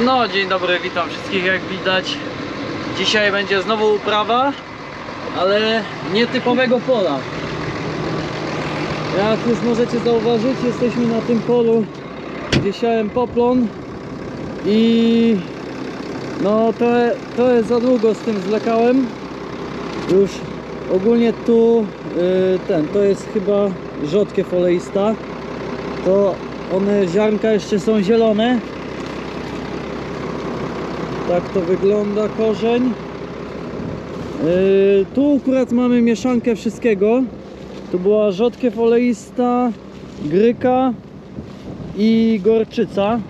No, dzień dobry, witam wszystkich jak widać. Dzisiaj będzie znowu uprawa, ale nietypowego pola. Jak już możecie zauważyć, jesteśmy na tym polu, gdzie siałem poplon i no to, to jest za długo z tym zwlekałem. Już ogólnie tu y, ten, to jest chyba rzodkiew oleista. To one ziarnka jeszcze są zielone, tak to wygląda korzeń. Yy, tu akurat mamy mieszankę wszystkiego. Tu była rzodkiew oleista, gryka i gorczyca.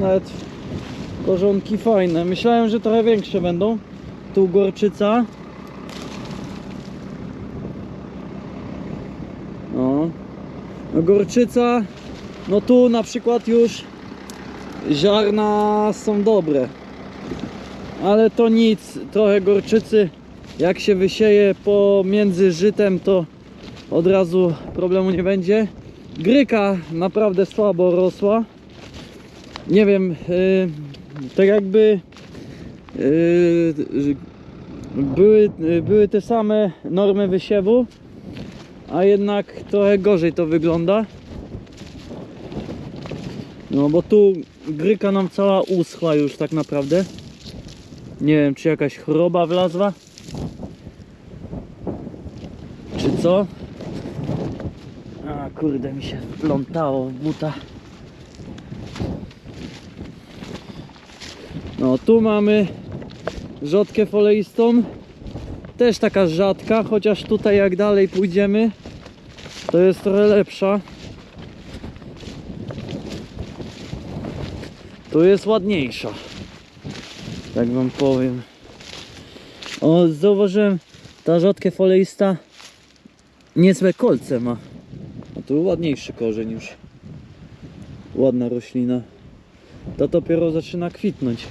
Nawet korzonki fajne. Myślałem, że trochę większe będą. Tu gorczyca. No. no gorczyca no tu na przykład już ziarna są dobre. Ale to nic, trochę gorczycy jak się wysieje pomiędzy żytem to od razu problemu nie będzie. Gryka naprawdę słabo rosła. Nie wiem, yy, tak jakby yy, były, były te same normy wysiewu, a jednak trochę gorzej to wygląda. No bo tu gryka nam cała uschła już tak naprawdę. Nie wiem czy jakaś choroba wlazła. Czy co? A kurde mi się wplątało w buta. No tu mamy rzodkę foleistą. Też taka rzadka, chociaż tutaj jak dalej pójdziemy to jest trochę lepsza. Tu jest ładniejsza. Tak wam powiem. O, zauważyłem, ta rzodkie foleista niezłe kolce ma. A tu ładniejszy korzeń już. Ładna roślina. To dopiero zaczyna kwitnąć.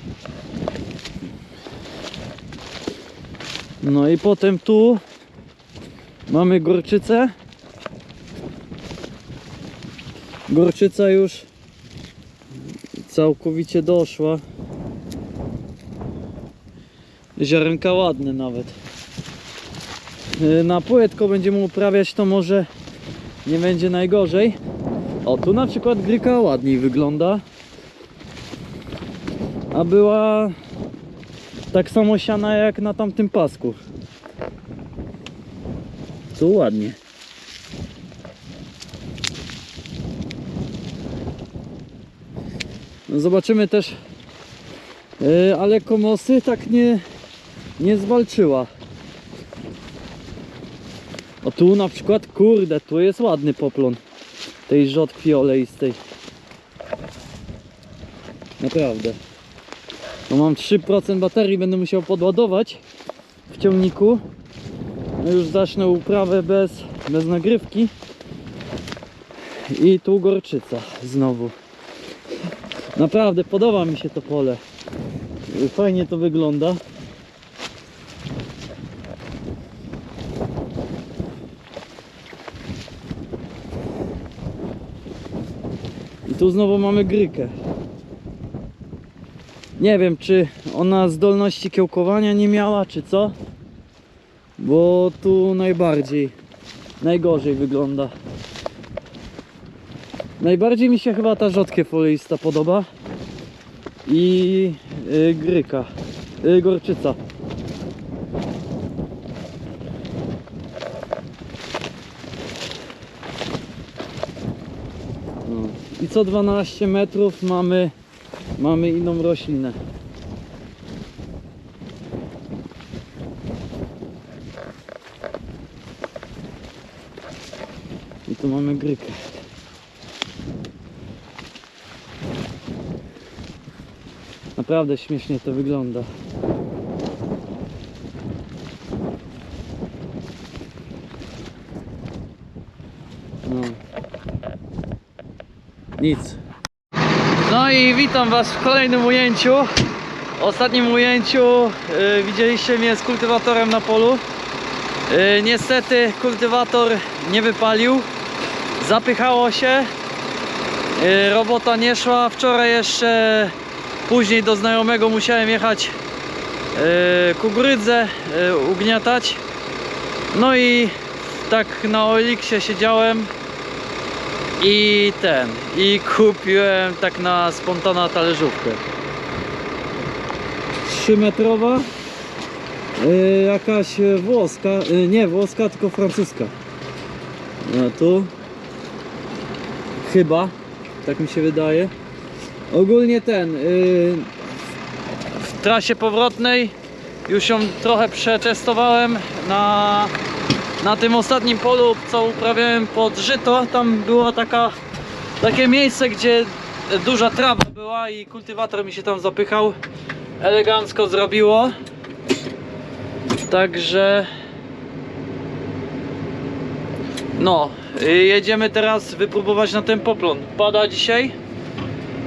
No i potem tu mamy gorczycę. Gorczyca już całkowicie doszła. Ziarenka ładne nawet. Yy, Na płytko będziemy uprawiać to może nie będzie najgorzej. O, tu na przykład gryka ładniej wygląda. A była tak samo siana jak na tamtym pasku. Tu ładnie. Zobaczymy też, yy, ale komosy tak nie, nie zwalczyła. O tu na przykład, kurde, tu jest ładny poplon tej rzodkwi oleistej. Naprawdę. No mam 3% baterii, będę musiał podładować w ciągniku. No już zacznę uprawę bez, bez nagrywki. I tu gorczyca znowu. Naprawdę podoba mi się to pole. Fajnie to wygląda. I tu znowu mamy grykę. Nie wiem, czy ona zdolności kiełkowania nie miała, czy co. Bo tu najbardziej, najgorzej wygląda. Najbardziej mi się chyba ta rzodkiew oleista podoba. I y, gryka, y, gorczyca. No. I co 12 metrów mamy, mamy inną roślinę. I tu mamy grykę. Naprawdę śmiesznie to wygląda. No. Nic. No i witam Was w kolejnym ujęciu. W ostatnim ujęciu y, widzieliście mnie z kultywatorem na polu. Y, niestety kultywator nie wypalił. Zapychało się Yy, robota nie szła. Wczoraj jeszcze później do znajomego musiałem jechać yy, kukurydzę yy, ugniatać. No i tak na Oliksie siedziałem i ten i kupiłem tak na spontana talerzówkę. 3 metrowa yy, jakaś e, włoska, yy, nie włoska tylko francuska. No tu chyba tak mi się wydaje ogólnie ten yy, w trasie powrotnej już ją trochę przetestowałem na na tym ostatnim polu, co uprawiałem pod żyto, tam było taka, takie miejsce, gdzie duża trawa była i kultywator mi się tam zapychał. Elegancko zrobiło. Także no, y, jedziemy teraz wypróbować na ten poplon. Pada dzisiaj.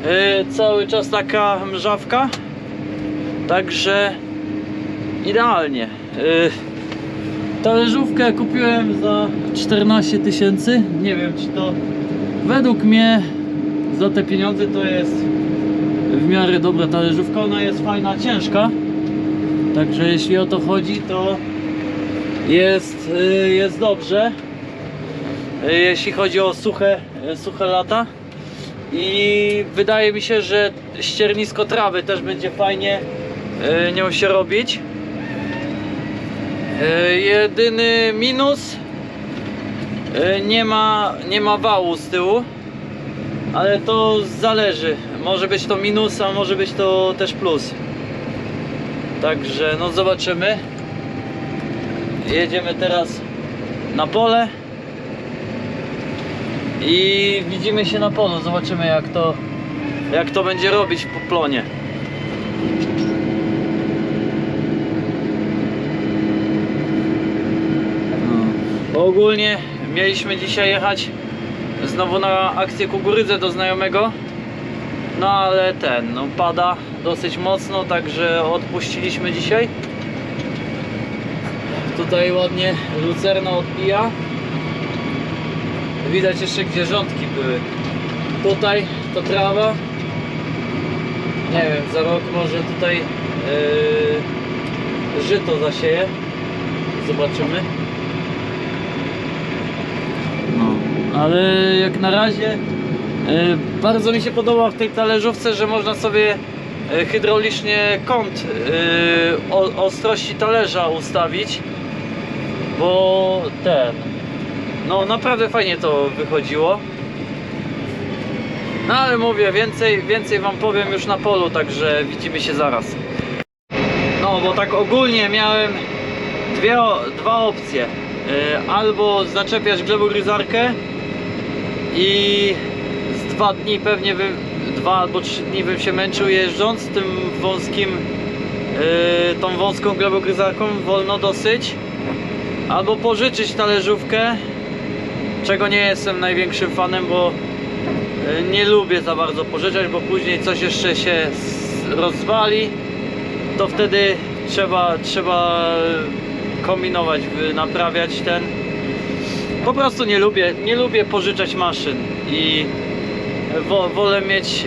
Y, Cały czas taka mrzawka. Także idealnie. Y, Talerzówkę kupiłem za 14 tysięcy. Nie wiem, czy to według mnie za te pieniądze to jest w miarę dobra talerzówka. Ona jest fajna, ciężka. Także jeśli o to chodzi, to jest, y, jest dobrze. Jeśli chodzi o suche, suche lata. I wydaje mi się, że ściernisko trawy też będzie fajnie y, nią się robić. E, Jedyny minus e, nie ma, nie ma wału z tyłu, ale to zależy. Może być to minus, a może być to też plus. Także no zobaczymy. Jedziemy teraz na pole i widzimy się na polu. Zobaczymy jak to jak to będzie robić po plonie. No. Ogólnie mieliśmy dzisiaj jechać znowu na akcję kukurydzę do znajomego. No ale ten, no pada dosyć mocno, także odpuściliśmy dzisiaj. Tutaj ładnie lucerna odbija. Widać jeszcze gdzie rządki były. Tutaj to trawa. Nie wiem, za rok może tutaj yy, żyto zasieje. Zobaczymy. No, ale jak na razie e, bardzo mi się podoba w tej talerzówce, że można sobie e, hydraulicznie kąt o, ostrości talerza ustawić, bo ten, no naprawdę fajnie to wychodziło. No ale mówię, więcej, więcej wam powiem już na polu, także widzimy się zaraz. No bo tak ogólnie miałem dwie, dwa opcje. Y, Albo zaczepiać glebogryzarkę i z dwa dni pewnie bym, dwa albo trzy dni bym się męczył jeżdżąc tym wąskim, y, tą wąską glebogryzarką, wolno dosyć. Albo pożyczyć talerzówkę, czego nie jestem największym fanem, bo y, nie lubię za bardzo pożyczać, bo później coś jeszcze się rozwali to wtedy trzeba, trzeba kombinować, naprawiać ten. Po prostu nie lubię, nie lubię pożyczać maszyn i wo, wolę mieć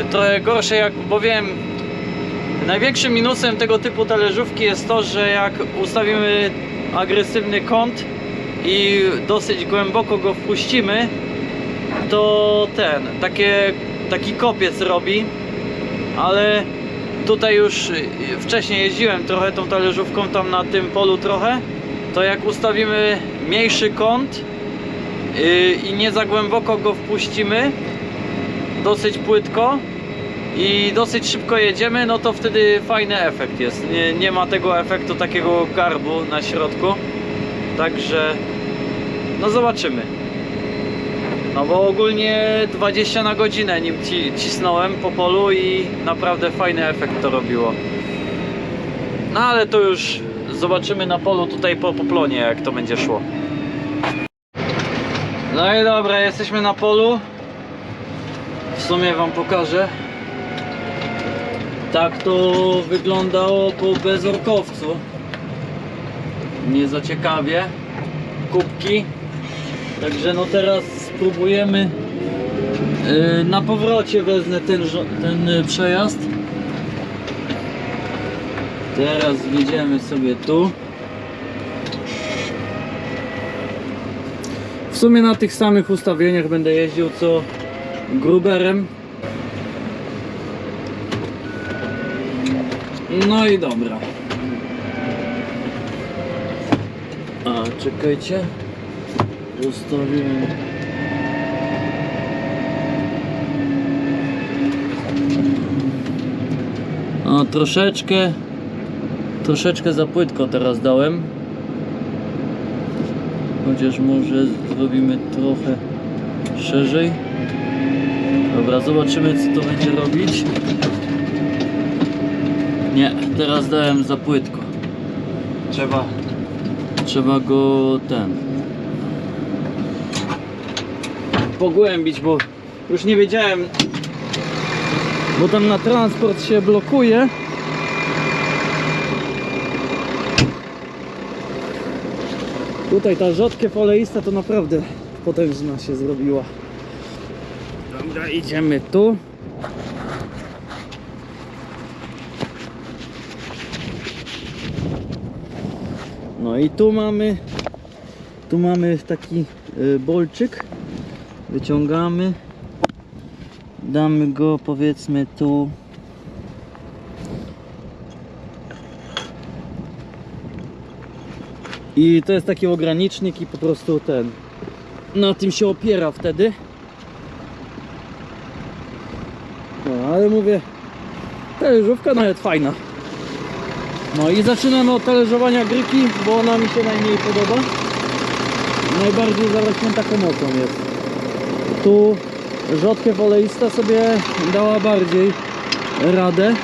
y, trochę gorsze, jak, bo wiem, największym minusem tego typu talerzówki jest to, że jak ustawimy agresywny kąt i dosyć głęboko go wpuścimy, to ten, takie, taki kopiec robi, ale tutaj już wcześniej jeździłem trochę tą talerzówką tam na tym polu trochę to jak ustawimy mniejszy kąt yy, i nie za głęboko go wpuścimy dosyć płytko i dosyć szybko jedziemy no to wtedy fajny efekt jest. Nie, nie ma tego efektu takiego garbu na środku także no zobaczymy no bo ogólnie 20 na godzinę nim ci, cisnąłem po polu i naprawdę fajny efekt to robiło. No ale to już zobaczymy na polu tutaj po poplonie jak to będzie szło. No i dobra, jesteśmy na polu. W sumie wam pokażę. Tak to wyglądało po bezorkowcu. Nie za ciekawie. Kubki. Także no teraz spróbujemy Yy, Na powrocie wezmę ten, ten y, przejazd. Teraz wjedziemy sobie tu. W sumie na tych samych ustawieniach będę jeździł co Gruberem. No i dobra. A, czekajcie. Ustawiłem. O, troszeczkę, troszeczkę za płytko teraz dałem. Chociaż może zrobimy trochę szerzej. Dobra, zobaczymy co to będzie robić. Nie, teraz dałem za płytko. Trzeba, trzeba go ten pogłębić, bo już nie wiedziałem, bo tam na transport się blokuje. Tutaj ta rzodkiew oleista to naprawdę potężna się zrobiła. Dobra, idziemy tu. No i tu mamy tu mamy taki y, bolczyk. Wyciągamy. Damy go powiedzmy tu. I to jest taki ogranicznik i po prostu ten na tym się opiera wtedy. No ale mówię talerzówka nawet fajna. No i zaczynamy od talerzowania gryki, bo ona mi się najmniej podoba. Najbardziej zarośnięta komotą jest. Tu rzodkiew oleista sobie dała bardziej radę,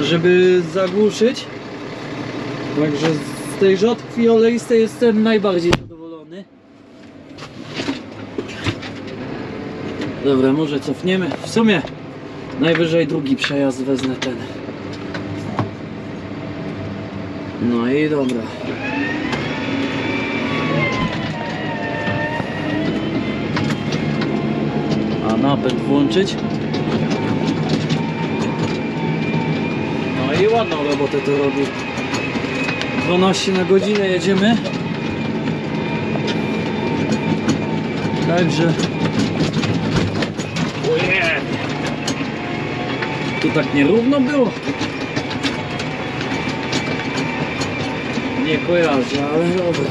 żeby zagłuszyć. Także z tej rzodkwi oleistej jestem najbardziej zadowolony. Dobra, może cofniemy. W sumie najwyżej drugi przejazd wezmę ten. No i dobra. Napęd włączyć. No i ładną robotę to robi. 12 na godzinę jedziemy. Także. Ojej. Tu tak nierówno było. Nie kojarzę, ale dobra.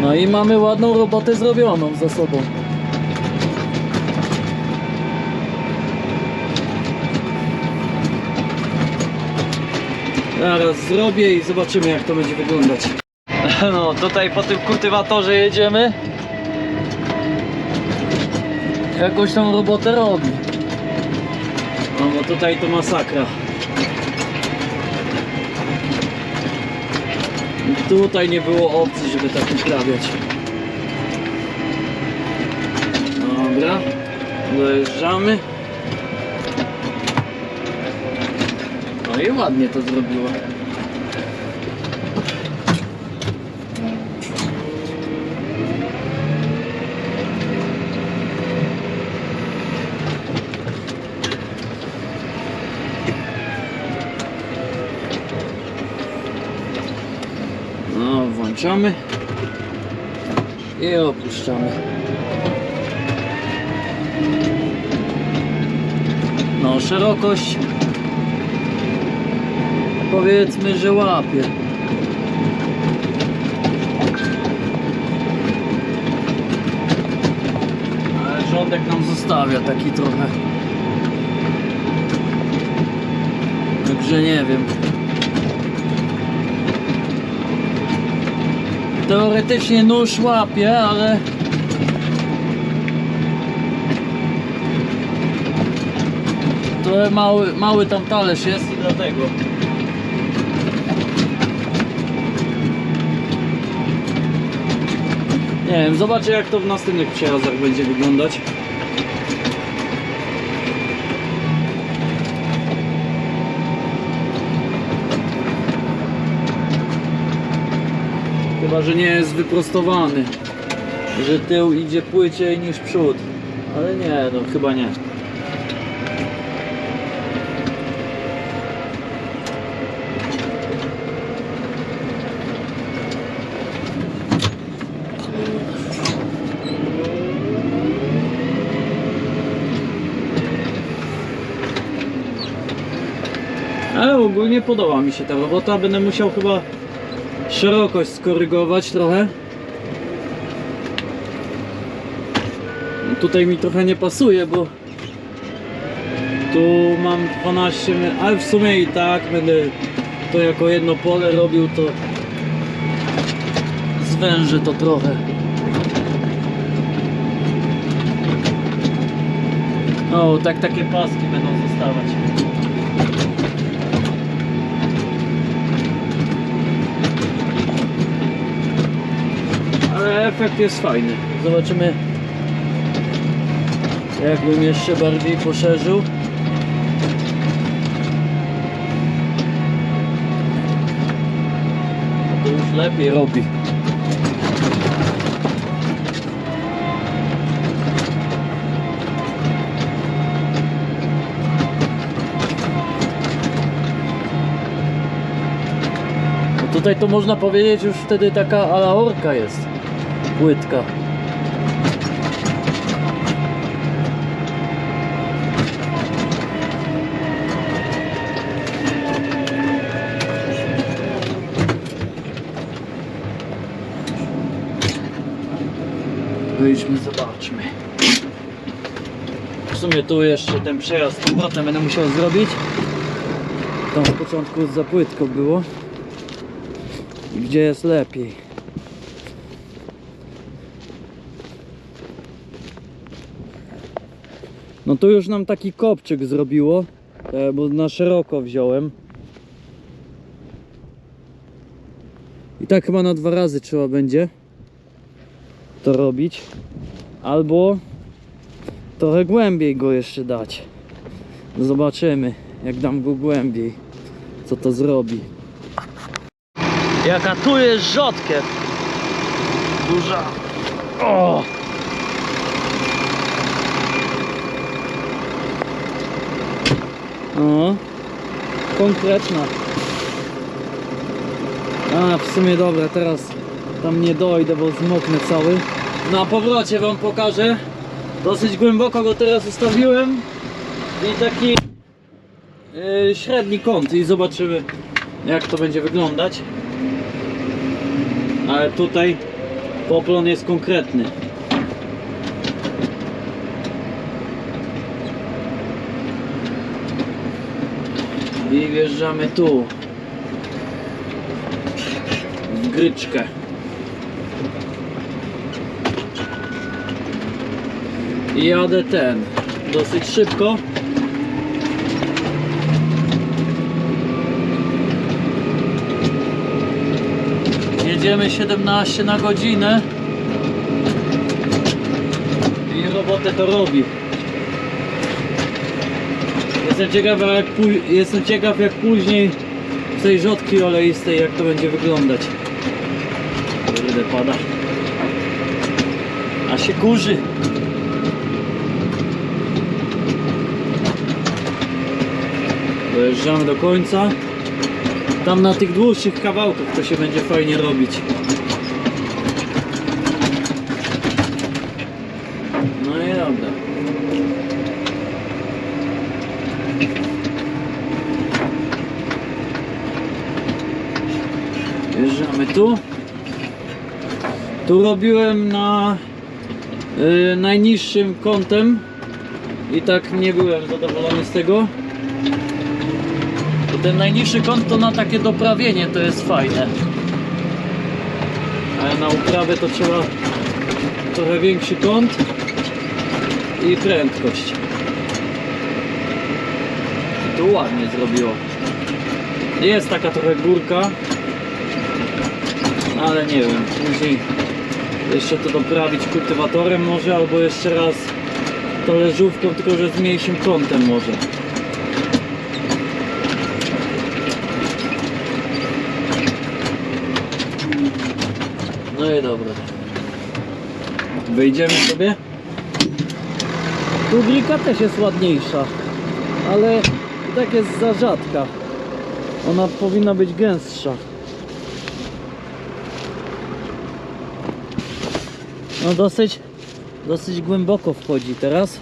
No i mamy ładną robotę zrobioną za sobą. Zaraz zrobię i zobaczymy jak to będzie wyglądać. No tutaj po tym kultywatorze jedziemy. Jakąś tą robotę robi. No bo tutaj to masakra. Tutaj nie było opcji, żeby tak uprawiać. Dobra, dojeżdżamy. No i ładnie to zrobiła. No, włączamy i opuszczamy. No, szerokość powiedzmy, że łapie. Ale rządek nam zostawia taki trochę. Także nie wiem. Teoretycznie nóż łapie, ale trochę mały, mały tam talerz jest i dlatego. Nie wiem, zobaczę jak to w następnych przejazdach będzie wyglądać. Chyba, że nie jest wyprostowany. Że tył idzie płyciej niż przód. Ale nie, no chyba nie. Ale ogólnie podoba mi się ta robota. Będę musiał chyba szerokość skorygować trochę. Tutaj mi trochę nie pasuje, bo tu mam 12 metrów, ale w sumie i tak będę to jako jedno pole robił, to zwężę to trochę. O, tak takie paski będą zostawać. Ale efekt jest fajny. Zobaczymy jakbym jeszcze bardziej poszerzył. To już lepiej robi. No tutaj to można powiedzieć już wtedy taka ala orka jest. Płytka. Wyjdźmy, zobaczmy. W sumie tu jeszcze ten przejazd z powrotem będę musiał zrobić. Tam w początku za płytko było. Gdzie jest lepiej. No tu już nam taki kopczyk zrobiło, e, bo na szeroko wziąłem. I tak chyba na dwa razy trzeba będzie to robić. Albo trochę głębiej go jeszcze dać. Zobaczymy, jak dam go głębiej, co to zrobi. Jaka tu jest rzodkiew. Duża. O! O, konkretna. A, w sumie dobra, teraz tam nie dojdę, bo zmoknę cały. Na powrocie wam pokażę. Dosyć głęboko go teraz ustawiłem. I taki yy, średni kąt i zobaczymy jak to będzie wyglądać. Ale tutaj poplon jest konkretny. I wjeżdżamy tu. W gryczkę. I jadę ten dosyć szybko. Jedziemy 17 na godzinę i robotę to robi. Jestem ciekaw jak, jestem ciekaw jak później w tej rzodki oleistej jak to będzie wyglądać. Kurde pada. A się kurzy. Dojeżdżamy do końca. Tam na tych dłuższych kawałkach to się będzie fajnie robić. No i dobra. Wjeżdżamy tu. Tu robiłem na y, najniższym kątem i tak nie byłem zadowolony z tego. Ten najniższy kąt to na takie doprawienie to jest fajne. Ale na uprawę to trzeba trochę większy kąt i prędkość. I tu ładnie zrobiło. Jest taka trochę górka, ale nie wiem, później jeszcze to doprawić kultywatorem może, albo jeszcze raz talerzówką, tylko że z mniejszym kątem może. No i dobra. Wyjdziemy sobie. Tu grika też jest ładniejsza, ale i tak jest za rzadka. Ona powinna być gęstsza. No dosyć, dosyć głęboko wchodzi teraz.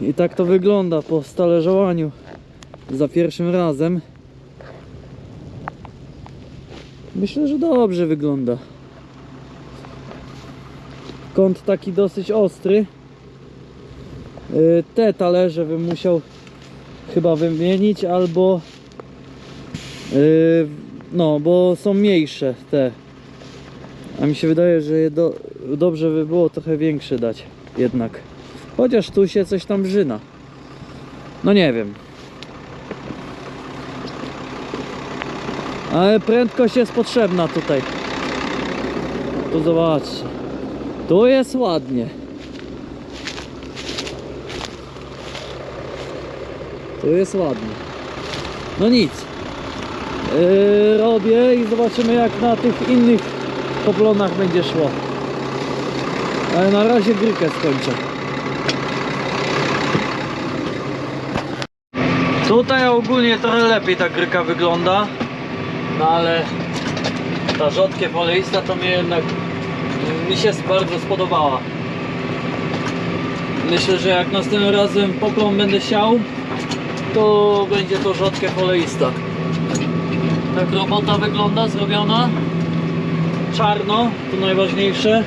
I tak to wygląda po stależowaniu za pierwszym razem. Myślę, że dobrze wygląda. Kąt taki dosyć ostry. Yy, Te talerze bym musiał chyba wymienić albo yy, no, bo są mniejsze te. A mi się wydaje, że do, dobrze by było trochę większe dać jednak. Chociaż tu się coś tam brzyna. No nie wiem. Ale prędkość jest potrzebna tutaj. Tu zobaczcie. Tu jest ładnie. Tu jest ładnie. No nic. Yy, robię i zobaczymy jak na tych innych poplonach będzie szło. Ale na razie grykę skończę. Tutaj ogólnie trochę lepiej ta gryka wygląda. No ale ta rzodkiew oleista to mnie jednak mi się bardzo spodobała. Myślę, że jak następnym razem poplon będę siał, to będzie to rzodkiew oleista. Tak robota wygląda, zrobiona. Czarno, to najważniejsze.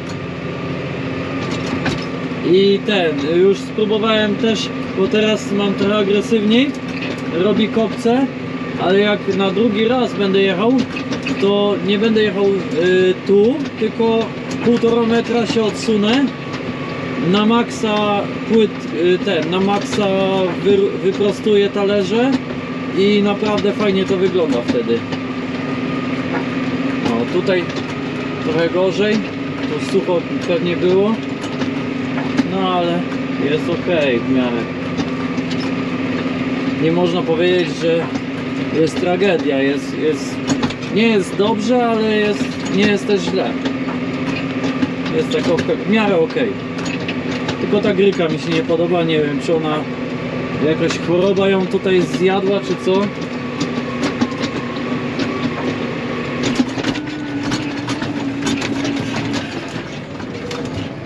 I ten, już spróbowałem też, bo teraz mam trochę agresywniej. Robi kopce, ale jak na drugi raz będę jechał, to nie będę jechał y, tu, tylko półtora metra się odsunę. Na maksa płyt, y, ten, na maksa wy, wyprostuję talerze i naprawdę fajnie to wygląda wtedy. Tutaj trochę gorzej, tu sucho pewnie było, no ale jest ok w miarę. Nie można powiedzieć, że jest tragedia, jest, jest, nie jest dobrze, ale jest, nie jest też źle. Jest tak w miarę ok. Tylko ta gryka mi się nie podoba, nie wiem czy ona jakaś choroba ją tutaj zjadła czy co.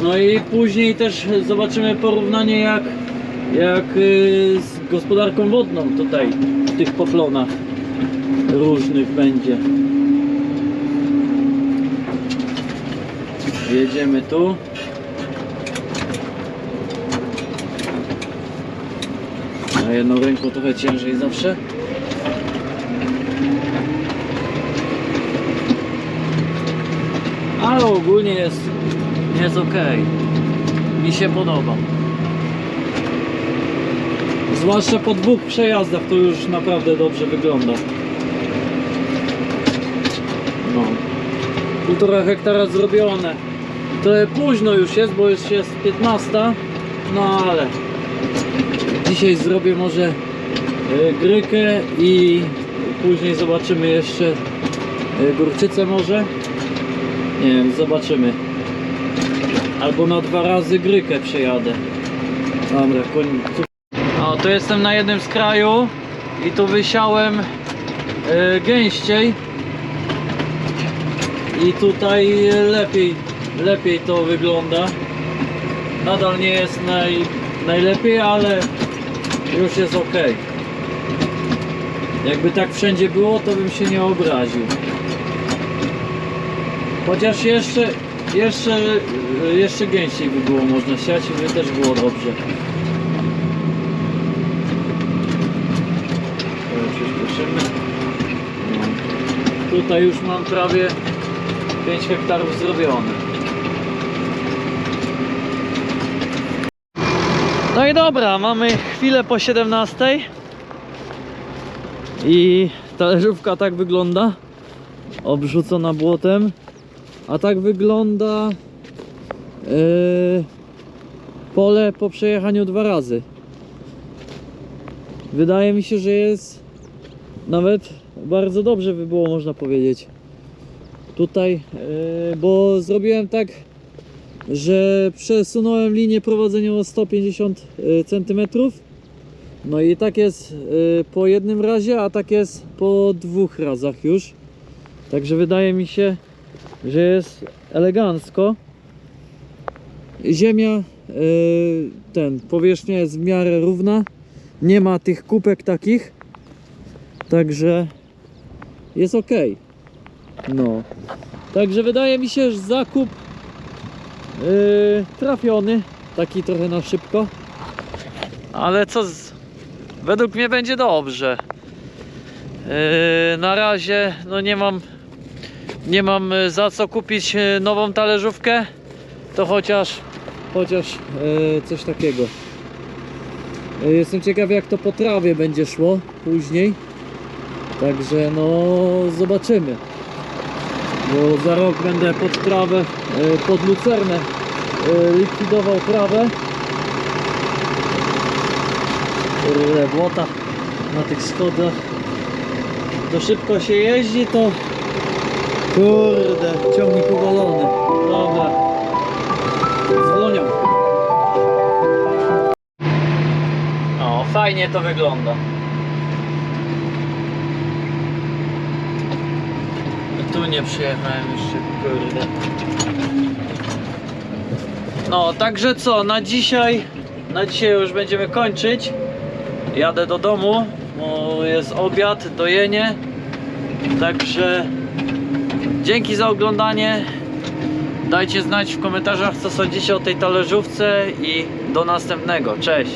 No i później też zobaczymy porównanie jak, jak y, z gospodarką wodną tutaj w tych poplonach różnych będzie. Jedziemy tu. Na jedną ręką trochę ciężej zawsze. Ale ogólnie jest, jest ok. Mi się podoba. Zwłaszcza po dwóch przejazdach to już naprawdę dobrze wygląda. No. Półtora hektara zrobione. Trochę późno już jest, bo już jest 15. No ale dzisiaj zrobię może e, grykę i później zobaczymy jeszcze e, górczycę może. Nie wiem, zobaczymy. Albo na dwa razy grykę przejadę. Dobra, koniec. O, tu jestem na jednym z kraju i tu wysiałem e, gęściej i tutaj lepiej, lepiej to wygląda. Nadal nie jest naj, najlepiej, ale już jest ok. Jakby tak wszędzie było, to bym się nie obraził. Chociaż jeszcze, jeszcze, jeszcze gęściej by było można siać i by też było dobrze. Przyspieszymy. Tutaj już mam prawie 5 hektarów zrobione. No i dobra, mamy chwilę po 17 i talerzówka tak wygląda obrzucona błotem a tak wygląda yy, pole po przejechaniu dwa razy wydaje mi się, że jest nawet bardzo dobrze by było można powiedzieć tutaj, yy, bo zrobiłem tak że przesunąłem linię prowadzeniową o 150 cm. No i tak jest y, po jednym razie, a tak jest po dwóch razach już. Także wydaje mi się, że jest elegancko. Ziemia, y, ten, powierzchnia jest w miarę równa. Nie ma tych kupek takich. Także jest ok. No. Także wydaje mi się, że zakup yy, trafiony. Taki trochę na szybko. Ale co z... Według mnie będzie dobrze. Yy, na razie no nie mam nie mam y, za co kupić y, nową talerzówkę. To chociaż chociaż yy, coś takiego. Jestem ciekaw jak to po trawie będzie szło później. Także no zobaczymy. Bo za rok będę pod trawę, e, pod lucernę e, likwidował trawę. Kurde, błota na tych schodach. To szybko się jeździ, to kurde, ciągnik uwalony. Dobra. Dzwonią. O, fajnie to wygląda. Tu nie przyjechałem jeszcze, kurde. No, także co, na dzisiaj, na dzisiaj już będziemy kończyć. Jadę do domu, bo jest obiad, dojenie. Także dzięki za oglądanie. Dajcie znać w komentarzach, co sądzicie o tej talerzówce i do następnego. Cześć!